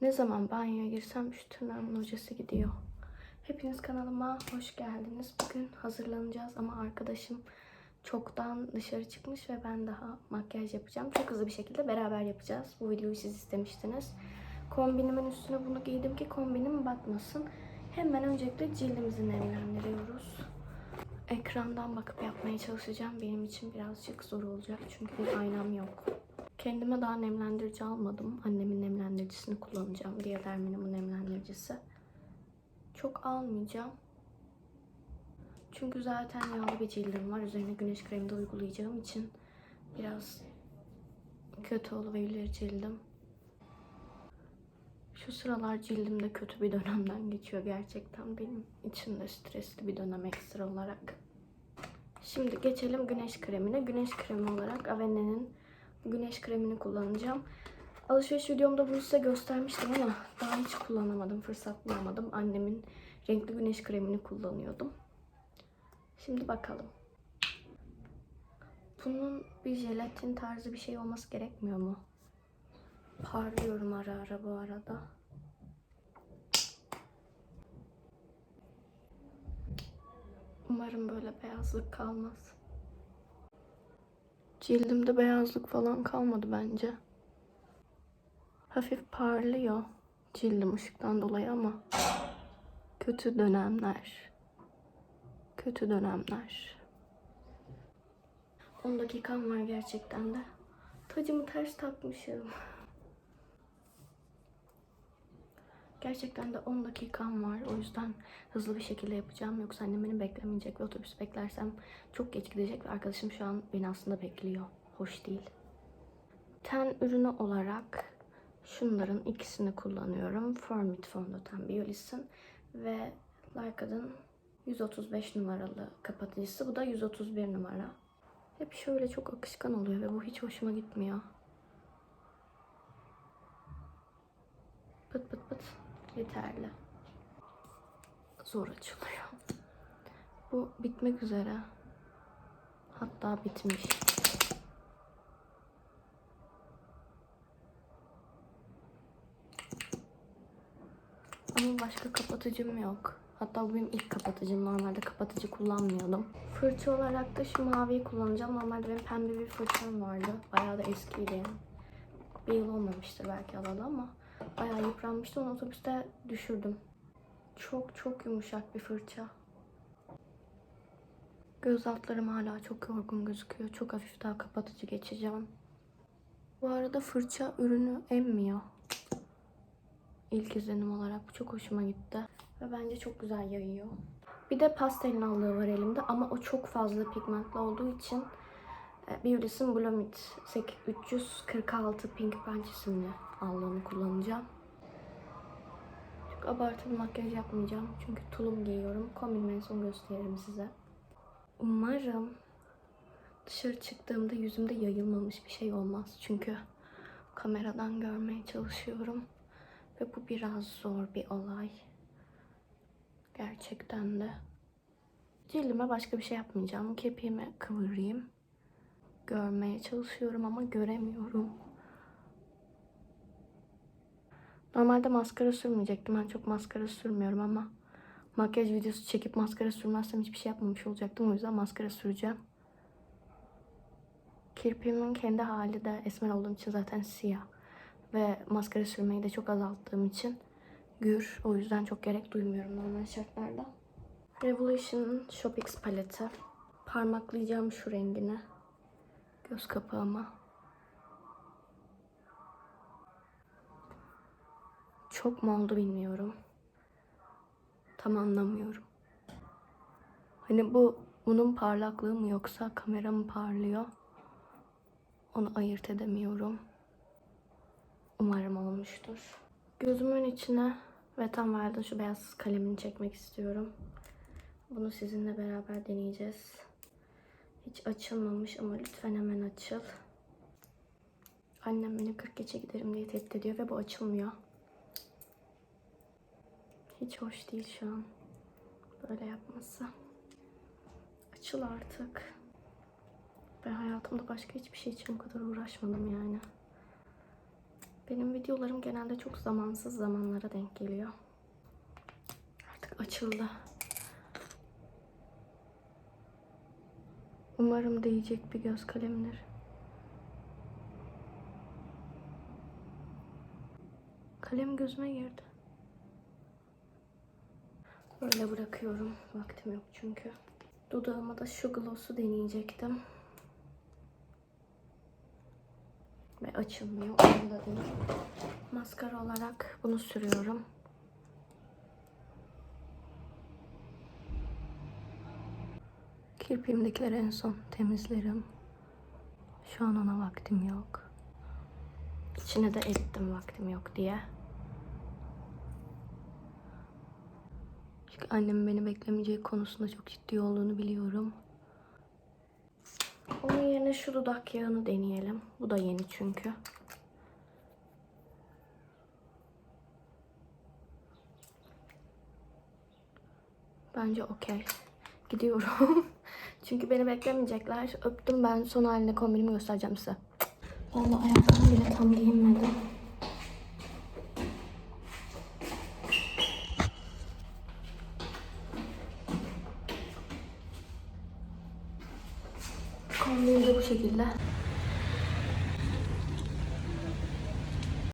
Ne zaman banyoya girsem şu tırnağımın hocası gidiyor. Hepiniz kanalıma hoş geldiniz. Bugün hazırlanacağız ama arkadaşım çoktan dışarı çıkmış ve ben daha makyaj yapacağım. Çok hızlı bir şekilde beraber yapacağız. Bu videoyu siz istemiştiniz. Kombinimin üstüne bunu giydim ki kombinim batmasın. Hemen öncelikle cildimizi nemlendiriyoruz. Ekrandan bakıp yapmaya çalışacağım. Benim için birazcık zor olacak çünkü bir aynam yok. Kendime daha nemlendirici almadım. Annemin nemlendiricisini kullanacağım. Diaderminim'in nemlendiricisi. Çok almayacağım. Çünkü zaten yağlı bir cildim var. Üzerine güneş kremi de uygulayacağım için biraz kötü olabilir cildim. Şu sıralar cildimde kötü bir dönemden geçiyor gerçekten. Benim için de stresli bir dönem ekstra olarak. Şimdi geçelim güneş kremine. Güneş kremi olarak Avene'nin güneş kremini kullanacağım. Alışveriş videomda bunu size göstermiştim ama daha hiç kullanamadım, fırsat bulamadım. Annemin renkli güneş kremini kullanıyordum. Şimdi bakalım. Bunun bir jelatin tarzı bir şey olması gerekmiyor mu? Parlıyorum ara ara bu arada. Umarım böyle beyazlık kalmaz. Cildimde beyazlık falan kalmadı bence. Hafif parlıyor cildim ışıktan dolayı ama kötü dönemler. Kötü dönemler. 10 dakikam var gerçekten de. Tacımı ters takmışım. Gerçekten de 10 dakikam var. O yüzden hızlı bir şekilde yapacağım. Yoksa annem beni beklemeyecek ve otobüs beklersem çok geç gidecek ve arkadaşım şu an beni aslında bekliyor. Hoş değil. Ten ürünü olarak şunların ikisini kullanıyorum. Formit fondöten Biolis'in ve Lyka'nın 135 numaralı kapatıcısı. Bu da 131 numara. Hep şöyle çok akışkan oluyor ve bu hiç hoşuma gitmiyor. Yeterli. Zor açılıyor. Bu bitmek üzere. Hatta bitmiş. Ama başka kapatıcım yok. Hatta bu benim ilk kapatıcım. Normalde kapatıcı kullanmıyordum. Fırça olarak da şu maviyi kullanacağım. Normalde benim pembe bir fırçam vardı. Bayağı da eskiydi. Bir yıl olmamıştır belki alalı ama bayağı yıpranmıştı. Onu otobüste düşürdüm. Çok çok yumuşak bir fırça. Göz altlarım hala çok yorgun gözüküyor. Çok hafif daha kapatıcı geçeceğim. Bu arada fırça ürünü emmiyor. İlk izlenim olarak bu çok hoşuma gitti. Ve bence çok güzel yayıyor. Bir de pastelin allığı var elimde ama o çok fazla pigmentli olduğu için Beauty's'in Blomit 346 Pink Punch isimli allığını kullanacağım. Çok abartılı makyaj yapmayacağım çünkü tulum giyiyorum. Kombinimi son gösteririm size. Umarım dışarı çıktığımda yüzümde yayılmamış bir şey olmaz. Çünkü kameradan görmeye çalışıyorum. Ve bu biraz zor bir olay. Gerçekten de. Cildime başka bir şey yapmayacağım. Kirpiğimi kıvırayım. Görmeye çalışıyorum ama göremiyorum. Normalde maskara sürmeyecektim. Ben çok maskara sürmüyorum ama makyaj videosu çekip maskara sürmezsem hiçbir şey yapmamış olacaktım. O yüzden maskara süreceğim. Kirpiğimin kendi hali de esmer olduğum için zaten siyah. Ve maskara sürmeyi de çok azalttığım için gür. O yüzden çok gerek duymuyorum normal şartlarda. Revolution'ın Shopix paleti. Parmaklayacağım şu rengini. Göz kapağıma. Çok mu oldu bilmiyorum. Tam anlamıyorum. Hani bu bunun parlaklığı mı yoksa kamera mı parlıyor? Onu ayırt edemiyorum. Umarım olmuştur. Gözümün içine ve tam verdim şu beyaz kalemini çekmek istiyorum. Bunu sizinle beraber deneyeceğiz. Hiç açılmamış ama lütfen hemen açıl. Annem beni 40 geçe giderim diye tehdit ediyor ve bu açılmıyor. Hiç hoş değil şu an. Böyle yapması. Açıl artık. Ben hayatımda başka hiçbir şey için bu kadar uğraşmadım yani. Benim videolarım genelde çok zamansız zamanlara denk geliyor. Artık açıldı. Umarım değecek bir göz kalemdir. Kalem gözüme girdi. Böyle bırakıyorum. Vaktim yok çünkü. Dudağıma da şu gloss'u deneyecektim. Ve açılmıyor. Onu da değil. Maskara olarak bunu sürüyorum. Kirpiğimdekileri en son temizlerim. Şu an ona vaktim yok. İçine de erittim vaktim yok diye. Annemin beni beklemeyeceği konusunda çok ciddi olduğunu biliyorum. Onun yerine şu dudak yağını deneyelim. Bu da yeni çünkü. Bence okey. Gidiyorum. Çünkü beni beklemeyecekler. Öptüm ben son haline kombinimi göstereceğim size. De ayakkabı bile tam giyinmedim. Kombinim de bu şekilde.